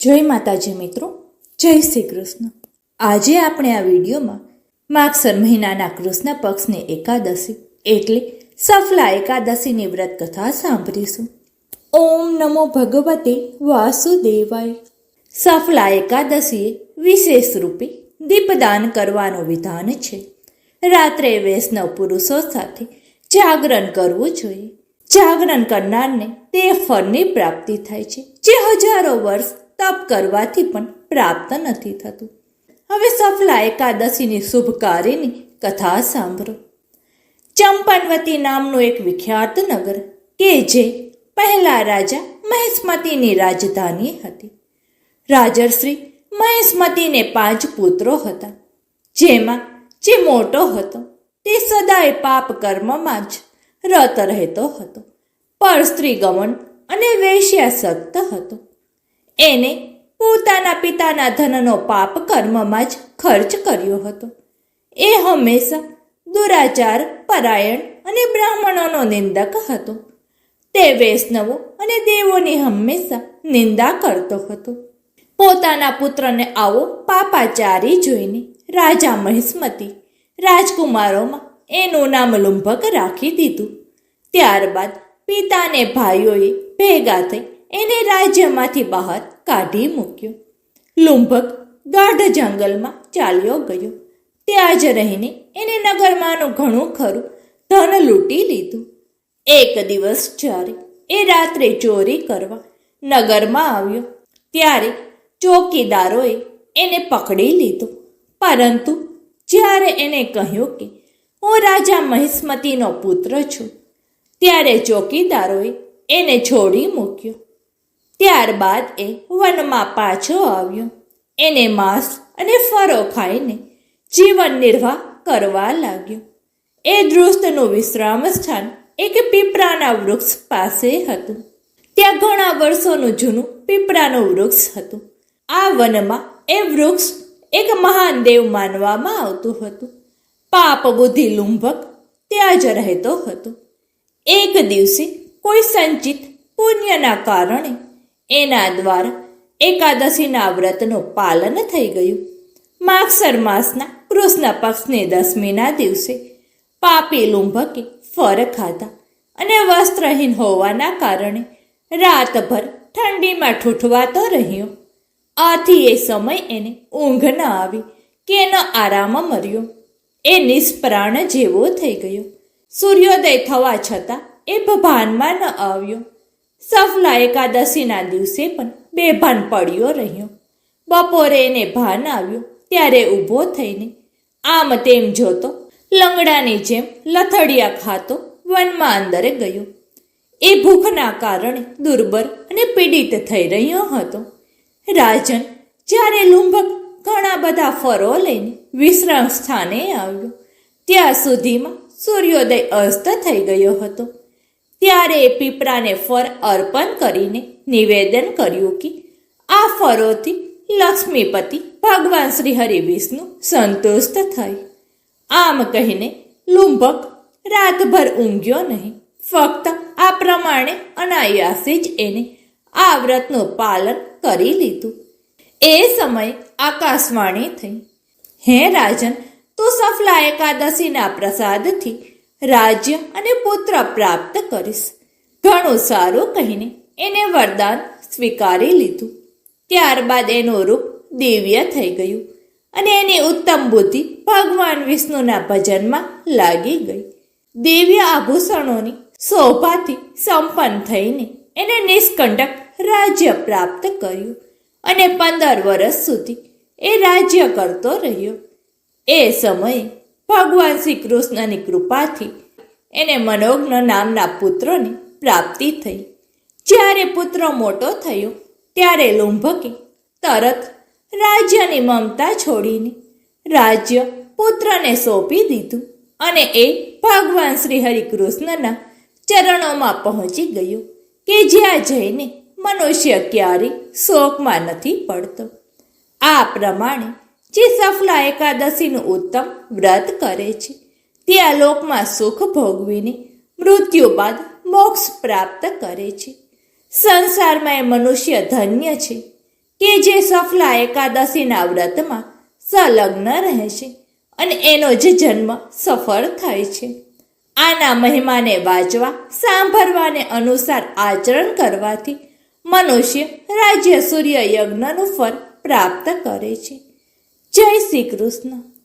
જય માતાજી મિત્રો, જય શ્રી કૃષ્ણ. આજે આપણે આ વિડીયોમાં માગસર મહિનાના કૃષ્ણ પક્ષની એકાદશી એટલે સફલા એકાદશીની વ્રત કથા સાંભળીશું. ઓમ નમો ભગવતે વાસુદેવાય. સફલા એકાદશીએ વિશેષ રૂપે દીપદાન કરવાનું વિધાન છે. રાત્રે વૈષ્ણવ પુરુષો સાથે જાગરણ કરવું જોઈએ. જાગરણ કરનારને તે ફળની પ્રાપ્તિ થાય છે. જે હજારો વર્ષ તપ કરવાથી પણ પ્રાપ્ત નથી થતું. હવે સફલા એકાદશીની શુભકારીની કથા સાંભળો. ચંપનવતી નામનું એક વિખ્યાત નગર કે જે પહેલા રાજા મહેશમતીની રાજધાની હતી. રાજર્શ્રી મહેશમતીને પાંચ પુત્રો હતા, જેમાં જે મોટો હતો તે સદાય પાપ કર્મમાં જ રત રહેતો હતો. પર સ્ત્રી ગમન અને વેશ્યાસક્ત હતો. એને પોતાના પિતાના ધનનો પાપ કર્મમાં જ ખર્ચ કર્યો હતો. એ હંમેશા દુરાચાર, પરાયણ અને બ્રાહ્મણોનો નિંદક હતો. તે વૈષ્ણવો અને દેવોની હંમેશા નિંદા કરતો હતો. પોતાના પુત્રને આવો પાપાચારી જોઈને રાજા મહિષ્મતી રાજકુમારોમાં એનું નામ લુંભક રાખી દીધું. ત્યારબાદ પિતાને ભાઈઓએ ભેગા થઈ એને રાજ્યમાંથી બહાર કાઢી મૂક્યો. લુંભક ગાઢ જંગલમાં ચાલ્યો ગયો. ત્યાં જ રહીને એને નગરમાંનું ઘણું ખરું ધન લૂંટી લીધું. એક દિવસ જ્યારે એ રાત્રે ચોરી કરવા નગરમાં આવ્યો, ત્યારે ચોકીદારોએ એને પકડી લીધો. પરંતુ જ્યારે એને કહ્યું કે હું રાજા મહિસ્મતીનો પુત્ર છું, ત્યારે ચોકીદારોએ એને છોડી મૂક્યો. ત્યારબાદ એ વનમાં પાછો આવ્યો. એને માંસ અને ફરો ખાઈને જીવન નિર્વાહ કરવા લાગ્યો. એ દૃષ્ટનું વિશ્રામ સ્થાન એક પીપળાના વૃક્ષ પાસે હતું. ત્યાં ઘણા વર્ષોનું જૂનું પીપળાનું વૃક્ષ હતું. આ વનમાં એ વૃક્ષ એક મહાન દેવ માનવામાં આવતું હતું. પાપ બુદ્ધિ લુંભક ત્યાં જ રહેતો હતો. એક દિવસે કોઈ સંચિત પુણ્યના કારણે એના દ્વારા એકાદશીના વ્રતનું પાલન થઈ ગયું. માગસર માસના કૃષ્ણ પક્ષની દસમીના દિવસે પાપી લુંભકે ફર ખાધા અને વસ્ત્રહીન હોવાના કારણે રાતભર ઠંડીમાં ઠૂઠવાતો રહ્યો. આથી એ સમય એને ઊંઘ ન આવી કે એનો આરામ મર્યો એ નિષ્પ્રાણ જેવો થઈ ગયો. સૂર્યોદય થવા છતાં એ ભાનમાં ન આવ્યો. સફલા એકાદશીના દિવસે પણ બેભાન પડ્યો રહ્યો. બપોરે એને ભાન આવ્યું, ત્યારે ઊભો થઈને આમ તેમ જોતો લંગડાની જેમ લથડિયા ખાતો વનમાં અંદર ગયો. એ ભૂખના કારણે દુર્બળ અને પીડિત થઈ રહ્યો હતો. રાજન જ્યારે લુંભક ઘણા બધા ફરો લઈને વિશ્રામ સ્થાને આવ્યો, ત્યાં સુધીમાં સૂર્યોદય અસ્ત થઈ ગયો હતો. ત્યારે પીપળાને ફર અર્પણ કરીને નિવેદન કર્યું કે આ ફરોથી લક્ષ્મીપતિ ભગવાન શ્રી હરિ વિષ્ણુ સંતુષ્ટ થઈ. આમ કહીને લુંભક રાતભર ઊંઘ્યો નહીં. ફક્ત આ પ્રમાણે અનાયાસે જ એને આ વ્રતનું પાલન કરી લીધું. એ સમયે આકાશવાણી થઈ. હે રાજન, તું સફલા એકાદશીના પ્રસાદથી રાજ્ય અને પુત્ર પ્રાપ્ત કરીશ. ઘણું સારું કહીને એને વરદાન સ્વીકારી લીધું. ત્યારબાદ એનું રૂપ દિવ્ય થઈ ગયું અને એની ઉત્તમ બુદ્ધિ ભગવાન વિષ્ણુના ભજનમાં લાગી ગઈ. દિવ્ય આભૂષણોની શોભાથી સંપન્ન થઈને એને નિષ્કંટક રાજ્ય પ્રાપ્ત કર્યું અને પંદર વર્ષ સુધી એ રાજ્ય કરતો રહ્યો. એ સમયે ભગવાન શ્રી કૃષ્ણની કૃપાથી એને મનોજ્ઞ નામના પુત્રોની પ્રાપ્તિ થઈ. જ્યારે પુત્ર મોટો થયો, ત્યારે લુંભકે તરત રાજ્યની મમતા છોડીને રાજ્ય પુત્રને સોંપી દીધું અને એ ભગવાન શ્રી હરિકૃષ્ણના ચરણોમાં પહોંચી ગયો કે જ્યાં જઈને મનુષ્ય ક્યારેય શોકમાં નથી પડતો. આ પ્રમાણે જે સફલા એકાદશીનું ઉત્તમ વ્રત કરે છે. તે આ લોકમાં સુખ ભોગવીને મૃત્યુ બાદ મોક્ષ પ્રાપ્ત કરે છે. સંસારમાં એ મનુષ્ય ધન્ય છે કે જે સફલા એકાદશીના વ્રતમાં સંલગ્ન રહે છે અને એનો જ જન્મ સફળ થાય છે. આના મહિમાને વાંચવા, સાંભળવાને અનુસાર આચરણ કરવાથી મનુષ્ય રાજ્ય સૂર્ય યજ્ઞનું ફળ પ્રાપ્ત કરે છે. જય શ્રી કૃષ્ણ.